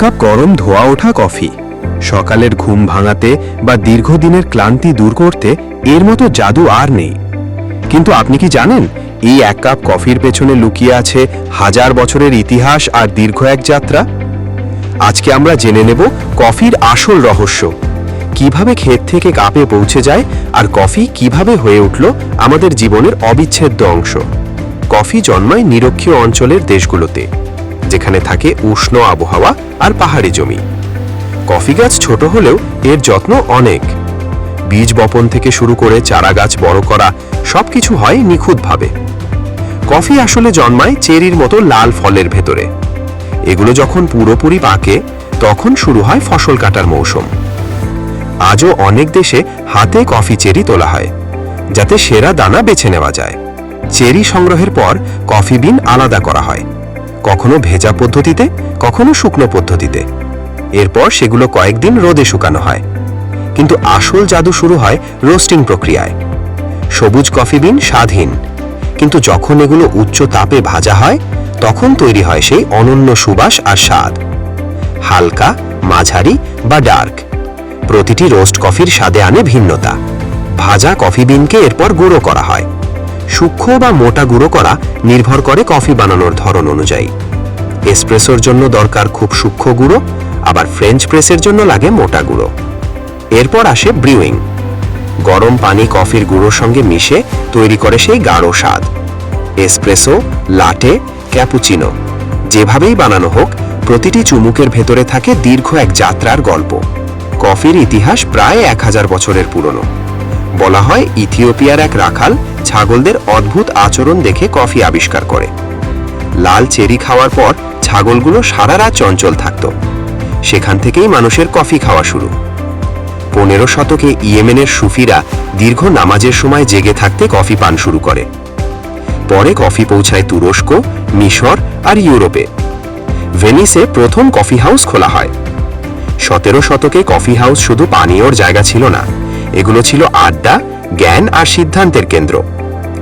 Cup গরম ধোয়া ওঠা কফি। সকালের ঘুম ভাঙাতে বা দীর্ঘদিনের ক্লান্তি দূর করতে এর মতো জাদু আর নেই। কিন্তু আপনি কি জানেন, এই এক কাপ কফির পেছনে লুকিয়ে আছে হাজার বছরের ইতিহাস আর দীর্ঘ এক যাত্রা? আজকে আমরা জেনে নেব কফির আসল রহস্য। কীভাবে ক্ষেত থেকে কাপে পৌঁছে যায় আর কফি কীভাবে হয়ে উঠল আমাদের জীবনের অবিচ্ছেদ্য অংশ। কফি জন্মায় নিরক্ষীয় অঞ্চলের দেশগুলোতে। যেখানে থাকে উষ্ণ আবহাওয়া আর পাহাড়ি জমি। কফি গাছ ছোট হলেও এর যত্ন অনেক। বীজ বপন থেকে শুরু করে চারা গাছ বড় করা সবকিছু হয় নিখুঁতভাবে। কফি আসলে জন্মায় চেরির মতো লাল ফলের ভেতরে। এগুলো যখন পুরোপুরি পাকে, তখন শুরু হয় ফসল কাটার মৌসুম। আজও অনেক দেশে হাতে কফি চেরি তোলা হয়, যাতে সেরা দানা বেছে নেওয়া যায়। চেরি সংগ্রহের পর কফি বিন আলাদা করা হয়। কখনো ভেজা পদ্ধতিতে, কখনো শুকনো পদ্ধতিতে। এরপর সেগুলো কয়েকদিন রোদে শুকানো হয়। কিন্তু আসল জাদু শুরু হয় রোস্টিং প্রক্রিয়ায়। সবুজ কফি বিন স্বাধীন। কিন্তু যখন এগুলো উচ্চ তাপে ভাজা হয়, তখন তৈরি হয় সেই অনন্য সুবাস আর স্বাদ। হালকা, মাঝারি বা ডার্ক। প্রতিটি রোস্ট কফির স্বাদে আনে ভিন্নতা। ভাজা কফি বিনকে এরপর গুঁড়ো করা হয়। সূক্ষ্ম বা মোটা গুঁড়ো করা নির্ভর করে কফি বানানোর ধরন অনুযায়ী। এসপ্রেসোর জন্য দরকার খুব সূক্ষ্ম গুঁড়ো, আবার ফ্রেঞ্চ প্রেসের জন্য লাগে মোটা গুঁড়ো। এরপর আসে ব্রিউইং গরম পানি কফির গুঁড়োর সঙ্গে মিশে তৈরি করে সেই গাঢ় স্বাদ। এসপ্রেসো, লাটে, ক্যাপুচিনো, যেভাবেই বানানো হোক, প্রতিটি চুমুকের ভেতরে থাকে দীর্ঘ এক যাত্রার গল্প। কফির ইতিহাস প্রায় এক হাজার বছরের পুরনো। বলা হয়, ইথিওপিয়ার এক রাখাল ছাগলদের অদ্ভুত আচরণ দেখে কফি আবিষ্কার করে। লাল চেরি খাওয়ার পর ছাগলগুলো সারা রাত চঞ্চল থাকত। সেখান থেকেই মানুষের কফি খাওয়া শুরু। পনেরো শতকে ইয়েমেনের সুফিরা দীর্ঘ নামাজের সময় জেগে থাকতে কফি পান শুরু করে। পরে কফি পৌঁছায় তুরস্ক, মিশর আর ইউরোপে। ভেনিসে প্রথম কফি হাউস খোলা হয়। সতেরো শতকে কফি হাউস শুধু পানীয়র জায়গা ছিল না এগুলো ছিল আড্ডা, জ্ঞান আর সিদ্ধান্তের কেন্দ্র।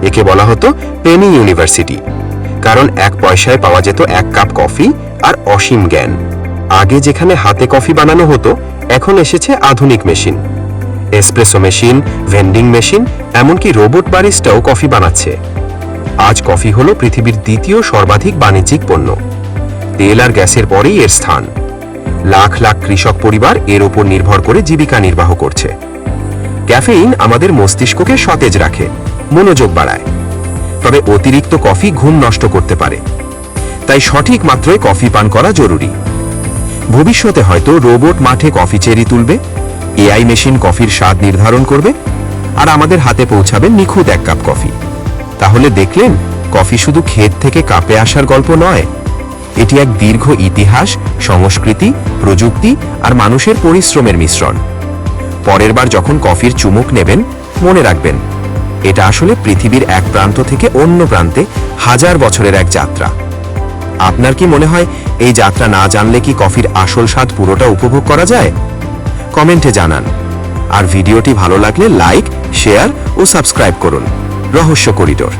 একে বলা হতো পেনি ইউনিভার্সিটি, কারণ এক পয়সায় পাওয়া যেত এক কাপ কফি আর অসীম জ্ঞান। আগে যেখানে হাতে কফি বানানো হতো, এখন এসেছে আধুনিক machine. Espresso machine, vending machine, এমনকি রোবট বারিস্টাও কফি বানাচ্ছে। আজ কফি হলো পৃথিবীর দ্বিতীয় সর্বাধিক বাণিজ্যিক পণ্য। তেল আর গ্যাসের পরেই এর স্থান। লাখ লাখ কৃষক পরিবার এর ওপর নির্ভর করে জীবিকা নির্বাহ করছে। ক্যাফেইন আমাদের মস্তিষ্ককে সতেজ রাখে, মনোযোগ বাড়ায়। তবে অতিরিক্ত কফি ঘুম নষ্ট করতে পারে। তাই সঠিক মাত্রায় কফি পান করা জরুরি। ভবিষ্যতে হয়তো রোবট মাঠে কফি চেরি তুলবে, এআই মেশিন কফির স্বাদ নির্ধারণ করবে, আর আমাদের হাতে পৌঁছাবে নিখুঁত এক কাপ কফি। তাহলে দেখলেন, কফি শুধু ক্ষেত থেকে কাপে আসার গল্প নয়, এটি এক দীর্ঘ ইতিহাস, সংস্কৃতি, প্রযুক্তি আর মানুষের পরিশ্রমের মিশ্রণ। পরের বার যখন কফির চুমুক নেবেন, মনে রাখবেন, এটা আসলে পৃথিবীর এক প্রান্ত থেকে অন্য প্রান্তে হাজার বছরের এক যাত্রা। আপনার কি মনে হয়, এই যাত্রা না জানলে কি কফির আসল স্বাদ পুরোটা উপভোগ করা যায়? কমেন্টে জানান। আর ভিডিওটি ভালো লাগলে লাইক, শেয়ার ও সাবস্ক্রাইব করুন। রহস্য করিডোর।